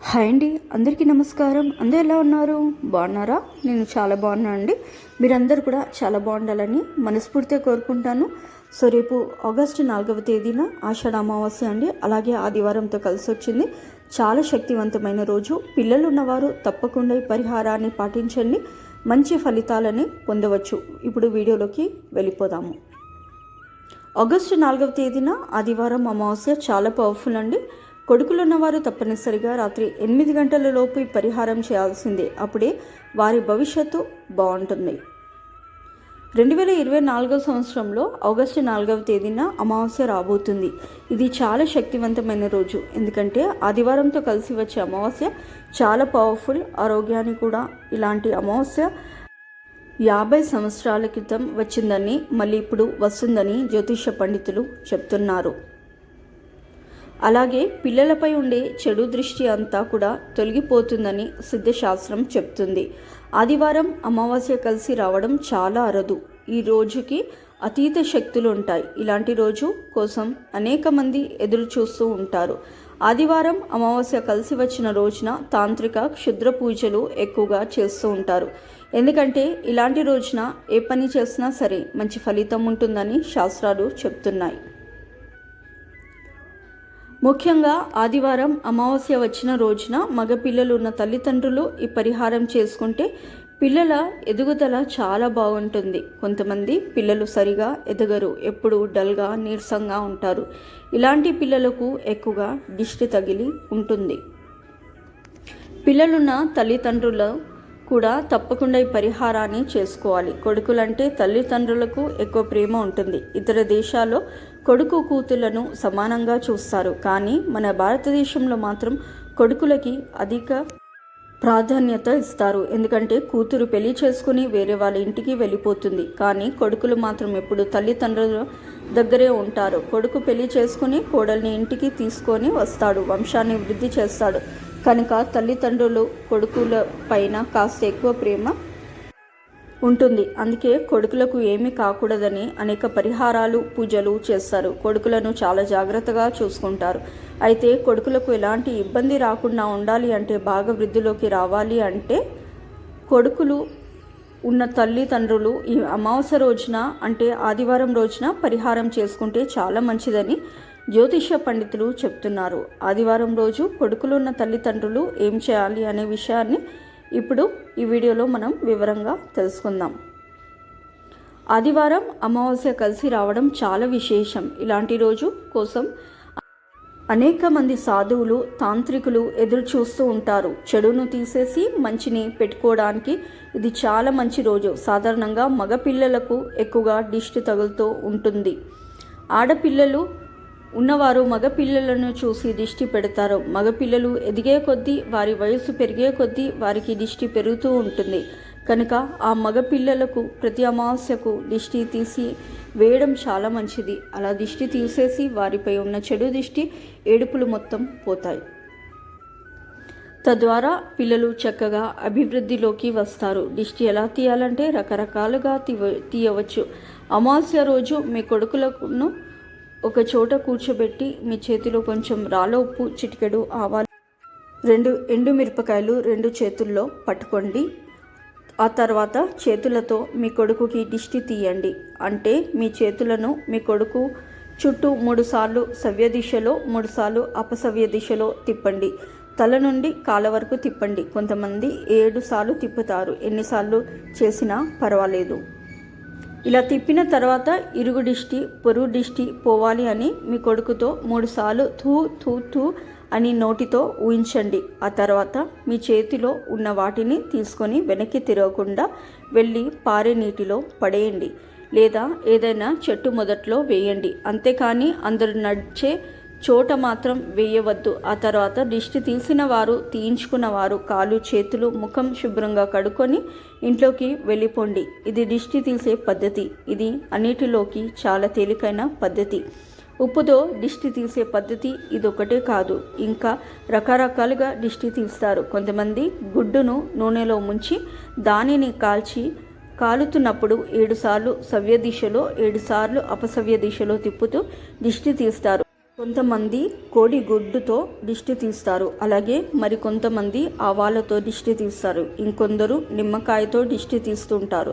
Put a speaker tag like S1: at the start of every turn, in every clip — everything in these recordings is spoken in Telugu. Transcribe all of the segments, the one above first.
S1: హాయ్ అండి అందరికీ నమస్కారం. అందరు ఎలా ఉన్నారు? బాగున్నారా? నేను చాలా బాగున్నాను అండి. మీరందరూ కూడా చాలా బాగుండాలని మనస్ఫూర్తిగా కోరుకుంటాను. సో రేపు ఆగస్టు నాలుగవ తేదీన ఆషాఢ అమావాస్య అండి. అలాగే ఆదివారంతో కలిసి వచ్చింది. చాలా శక్తివంతమైన రోజు. పిల్లలు ఉన్నవారు తప్పకుండా ఈ పరిహారాన్ని పాటించండి. మంచి ఫలితాలని పొందవచ్చు. ఇప్పుడు వీడియోలోకి వెళ్ళిపోదాము. ఆగస్టు నాలుగవ తేదీన ఆదివారం అమావాస్య చాలా పవర్ఫుల్ అండి. కొడుకులున్నవారు తప్పనిసరిగా రాత్రి ఎనిమిది గంటల లోపు పరిహారం చేయాల్సిందే. అప్పుడే వారి భవిష్యత్తు బాగుంటుంది. రెండు వేల ఇరవై నాలుగవ సంవత్సరంలో ఆగస్టు నాలుగవ తేదీన అమావాస్య రాబోతుంది. ఇది చాలా శక్తివంతమైన రోజు. ఎందుకంటే ఆదివారంతో కలిసి వచ్చే అమావాస్య చాలా పవర్ఫుల్ ఆరోగ్యాన్ని కూడా ఇలాంటి అమావాస్య యాభై సంవత్సరాల క్రితం వచ్చిందని మళ్ళీ ఇప్పుడు వస్తుందని జ్యోతిష పండితులు చెప్తున్నారు. అలాగే పిల్లలపై ఉండే చెడు దృష్టి అంతా కూడా తొలగిపోతుందని సిద్ధశాస్త్రం చెప్తుంది. ఆదివారం అమావాస్య కలిసి రావడం చాలా అరదు. ఈ రోజుకి అతీత శక్తులు ఉంటాయి. ఇలాంటి రోజు కోసం అనేక మంది ఎదురు చూస్తూ ఉంటారు. ఆదివారం అమావాస్య కలిసి వచ్చిన రోజున తాంత్రిక క్షుద్ర పూజలు ఎక్కువగా చేస్తూ ఉంటారు. ఎందుకంటే ఇలాంటి రోజున ఏ పని చేసినా సరే మంచి ఫలితం ఉంటుందని శాస్త్రాలు చెప్తున్నాయి. ముఖ్యంగా ఆదివారం అమావాస్య వచ్చిన రోజున మగపిల్లలు ఉన్న తల్లిదండ్రులు ఈ పరిహారం చేసుకుంటే పిల్లల ఎదుగుదల చాలా బాగుంటుంది. కొంతమంది పిల్లలు సరిగా ఎదగరు ఎప్పుడు డల్గా నీరసంగా ఉంటారు. ఇలాంటి పిల్లలకు ఎక్కువగా దిష్టి తగిలి ఉంటుంది. పిల్లలున్న తల్లిదండ్రులు కూడా తప్పకుండా ఈ పరిహారాన్ని చేసుకోవాలి. కొడుకులంటే తల్లిదండ్రులకు ఎక్కువ ప్రేమ ఉంటుంది. ఇతర దేశాల్లో కొడుకు కూతుళ్ళను సమానంగా చూస్తారు. కానీ మన భారతదేశంలో మాత్రం కొడుకులకి అధిక ప్రాధాన్యత ఇస్తారు. ఎందుకంటే కూతురు పెళ్ళి చేసుకుని వేరే వాళ్ళ ఇంటికి వెళ్ళిపోతుంది. కానీ కొడుకులు మాత్రం ఎప్పుడు తల్లిదండ్రుల దగ్గరే ఉంటారు. కొడుకు పెళ్ళి చేసుకుని కోడల్ని ఇంటికి తీసుకొని వస్తాడు. వంశాన్ని వృద్ధి చేస్తాడు. కనుక తల్లిదండ్రులు కొడుకుల పైన కాస్త ఎక్కువ ప్రేమ ఉంటుంది. అందుకే కొడుకులకు ఏమీ కాకూడదని అనేక పరిహారాలు పూజలు చేస్తారు. కొడుకులను చాలా జాగ్రత్తగా చూసుకుంటారు. అయితే కొడుకులకు ఎలాంటి ఇబ్బంది రాకుండా ఉండాలి అంటే బాగా వృద్ధిలోకి రావాలి అంటే కొడుకులు ఉన్న తల్లిదండ్రులు ఈ అమావాస్య రోజున అంటే ఆదివారం రోజున పరిహారం చేసుకుంటే చాలా మంచిదని జ్యోతిష పండితులు చెప్తున్నారు. ఆదివారం రోజు కొడుకులున్న తల్లిదండ్రులు ఏం చేయాలి అనే విషయాన్ని ఇప్పుడు ఈ వీడియోలో మనం వివరంగా తెలుసుకుందాం. ఆదివారం అమావాస్య కలిసి రావడం చాలా విశేషం. ఇలాంటి రోజు కోసం అనేక మంది సాధువులు తాంత్రికులు ఎదురు చూస్తూ ఉంటారు. చెడును తీసేసి మంచిని పెట్టుకోవడానికి ఇది చాలా మంచి రోజు. సాధారణంగా మగపిల్లలకు ఎక్కువగా దిష్టి తగులుతూ ఉంటుంది. ఆడపిల్లలు ఉన్నవారు మగపిల్లలను చూసి దిష్టి పెడతారు. మగపిల్లలు ఎదిగే కొద్దీ వారి వయసు పెరిగే కొద్దీ వారికి దిష్టి పెరుగుతూ ఉంటుంది. కనుక ఆ మగపిల్లలకు ప్రతి అమావాస్యకు దిష్టి తీసి వేయడం చాలా మంచిది. అలా దిష్టి తీసేసి వారిపై ఉన్న చెడు దిష్టి ఏడుపులు మొత్తం పోతాయి. తద్వారా పిల్లలు చక్కగా అభివృద్ధిలోకి వస్తారు. దిష్టి ఎలా తీయాలంటే రకరకాలుగా తీవ తీయవచ్చు. అమావాస్య రోజు మీ కొడుకులను ఒక చోట కూర్చోబెట్టి మీ చేతిలో కొంచెం రాళ్ళ ఉప్పు చిటికెడు ఆవాలు రెండు ఎండు మిరపకాయలు రెండు చేతుల్లో పట్టుకోండి. ఆ తర్వాత చేతులతో మీ కొడుకుకి దిష్టి తీయండి. అంటే మీ చేతులను మీ కొడుకు చుట్టూ మూడుసార్లు సవ్య దిశలో మూడుసార్లు అపసవ్య దిశలో తిప్పండి. తల నుండి కాళ్ళ వరకు తిప్పండి. కొంతమంది ఏడు సార్లు తిప్పుతారు. ఎన్నిసార్లు చేసినా పర్వాలేదు. ఇలా తిప్పిన తర్వాత ఇరుగు దిష్టి పొరుగు దిష్టి పోవాలి అని మీ కొడుకుతో మూడుసార్లు థూ థూ థూ అని నోటితో ఊహించండి. ఆ తర్వాత మీ చేతిలో ఉన్న వాటిని తీసుకొని వెనక్కి తిరగకుండా వెళ్ళి పారే నీటిలో పడేయండి. లేదా ఏదైనా చెట్టు మొదట్లో వేయండి. అంతేకాని అందరు నడిచే చోట మాత్రం వేయవద్దు. ఆ తర్వాత దిష్టి తీసిన వారు తీయించుకున్న వారు కాలు చేతులు ముఖం శుభ్రంగా కడుక్కొని ఇంట్లోకి వెళ్ళిపోండి. ఇది దిష్టి తీసే పద్ధతి. ఇది అన్నిటిలోకి చాలా తేలికైన పద్ధతి. ఉప్పుతో దిష్టి తీసే పద్ధతి ఇదొకటే కాదు. ఇంకా రకరకాలుగా దిష్టి తీస్తారు. కొంతమంది గుడ్డును నూనెలో ముంచి దానిని కాల్చి కాలుతున్నప్పుడు ఏడుసార్లు సవ్య దిశలో ఏడుసార్లు అపసవ్య దిశలో తిప్పుతూ దిష్టి తీస్తారు. కొంతమంది కోడి గుడ్డుతో దిష్టి తీస్తారు. అలాగే మరికొంతమంది ఆవాలతో దిష్టి తీస్తారు. ఇంకొందరు నిమ్మకాయతో దిష్టి తీస్తుంటారు.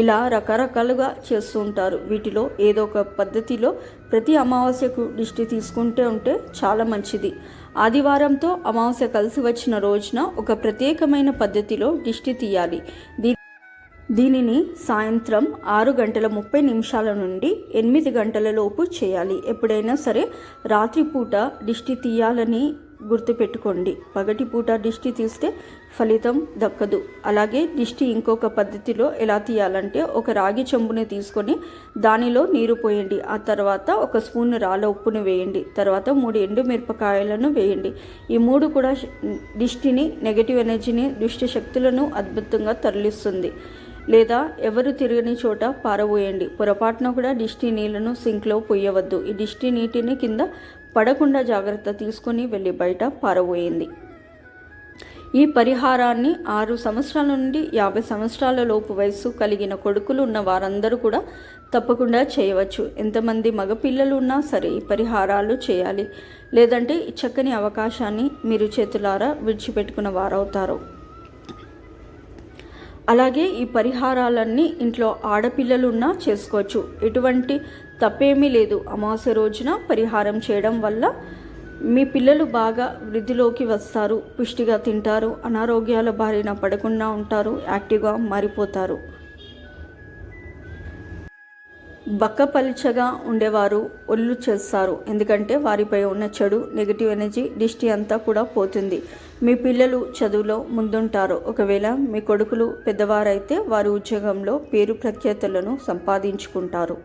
S1: ఇలా రకరకాలుగా చేస్తూ ఉంటారు. వీటిలో ఏదో ఒక పద్ధతిలో ప్రతి అమావాస్యకు దిష్టి తీసుకుంటే ఉంటే చాలా మంచిది. ఆదివారంతో అమావాస్య కలిసి వచ్చిన రోజున ఒక ప్రత్యేకమైన పద్ధతిలో దిష్టి తీయాలి. దీనిని సాయంత్రం ఆరు గంటల ముప్పై నిమిషాల నుండి ఎనిమిది గంటల లోపు చేయాలి. ఎప్పుడైనా సరే రాత్రిపూట దిష్టి తీయాలని గుర్తుపెట్టుకోండి. పగటిపూట దిష్టి తీస్తే ఫలితం దక్కదు. అలాగే దిష్టి ఇంకొక పద్ధతిలో ఎలా తీయాలంటే ఒక రాగి చెంబుని తీసుకొని దానిలో నీరు పోయండి. ఆ తర్వాత ఒక స్పూన్ రాళ్ళ ఉప్పును వేయండి. తర్వాత మూడు ఎండు మిరపకాయలను వేయండి. ఈ మూడు కూడా దిష్టిని నెగటివ్ ఎనర్జీని దుష్ట శక్తులను అద్భుతంగా తరలిస్తుంది. లేదా ఎవరు తిరగని చోట పారబోయండి. పొరపాటున కూడా దిష్టి నీళ్ళను సింక్లో పోయవద్దు ఈ దిష్టి నీటిని కింద పడకుండా జాగ్రత్త తీసుకొని వెళ్ళి బయట పారబోయింది ఈ పరిహారాన్ని ఆరు సంవత్సరాల నుండి యాభై సంవత్సరాల లోపు వయస్సు కలిగిన కొడుకులు ఉన్న వారందరూ కూడా తప్పకుండా చేయవచ్చు. ఎంతమంది మగపిల్లలు ఉన్నా సరే ఈ పరిహారాలు చేయాలి. లేదంటే ఈ చక్కని అవకాశాన్ని మీరు చేతులారా విడిచిపెట్టుకున్న వారవుతారు. అలాగే ఈ పరిహారాలన్నీ ఇంట్లో ఆడపిల్లలున్నా చేసుకోవచ్చు. ఎటువంటి తప్పేమీ లేదు. అమావాస్య రోజున పరిహారం చేయడం వల్ల మీ పిల్లలు బాగా వృద్ధిలోకి వస్తారు. పుష్టిగా తింటారు. అనారోగ్యాల బారిన పడకుండా ఉంటారు. యాక్టివ్గా మారిపోతారు. బక్కపలిచగా ఉండేవారు ఒళ్ళు చేస్తారు. ఎందుకంటే వారిపై ఉన్న చెడు నెగిటివ్ ఎనర్జీ దిష్టి అంతా కూడా పోతుంది. మీ పిల్లలు చదువులో ముందుంటారు. ఒకవేళ మీ కొడుకులు పెద్దవారైతే వారి ఉద్యోగంలో పేరు ప్రఖ్యాతులను సంపాదించుకుంటారు.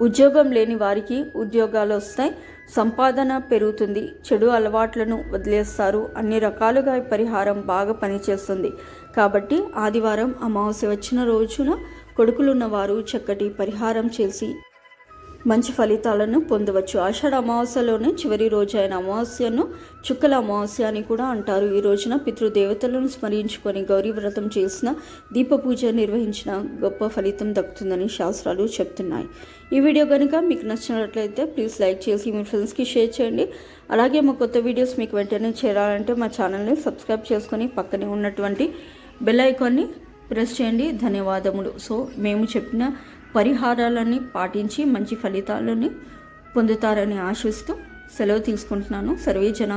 S1: ఉద్యోగం లేని వారికి ఉద్యోగాలు వస్తాయి. సంపాదన పెరుగుతుంది. చెడు అలవాట్లను వదిలేస్తారు. అన్ని రకాలుగా పరిహారం బాగా పనిచేస్తుంది. కాబట్టి ఆదివారం అమావాస్య వచ్చిన రోజున కొడుకులున్నవారు చక్కటి పరిహారం చేసి మంచి ఫలితాలను పొందవచ్చు. ఆషాఢ అమావాస్యలోనే చివరి రోజు అయిన అమావాస్యను చుక్కల అమావాస్య అని కూడా అంటారు. ఈ రోజున పితృదేవతలను స్మరించుకొని గౌరీ వ్రతం చేసిన దీప పూజ నిర్వహించిన గొప్ప ఫలితం దక్కుతుందని శాస్త్రాలు చెప్తున్నాయి. ఈ వీడియో కనుక మీకు నచ్చినట్లయితే ప్లీజ్ లైక్ చేసి మీ ఫ్రెండ్స్కి షేర్ చేయండి. అలాగే మా కొత్త వీడియోస్ మీకు వెంటనే చేరాలంటే మా ఛానల్ని సబ్స్క్రైబ్ చేసుకొని పక్కనే ఉన్నటువంటి బెల్ ఐకాన్ని ప్రెస్ చేయండి. ధన్యవాదములు. సో మేము చెప్పిన పరిహారాలని పాటించి మంచి ఫలితాలని పొందుతారని ఆశిస్తూ సెలవు తీసుకుంటున్నాను. సర్వే జన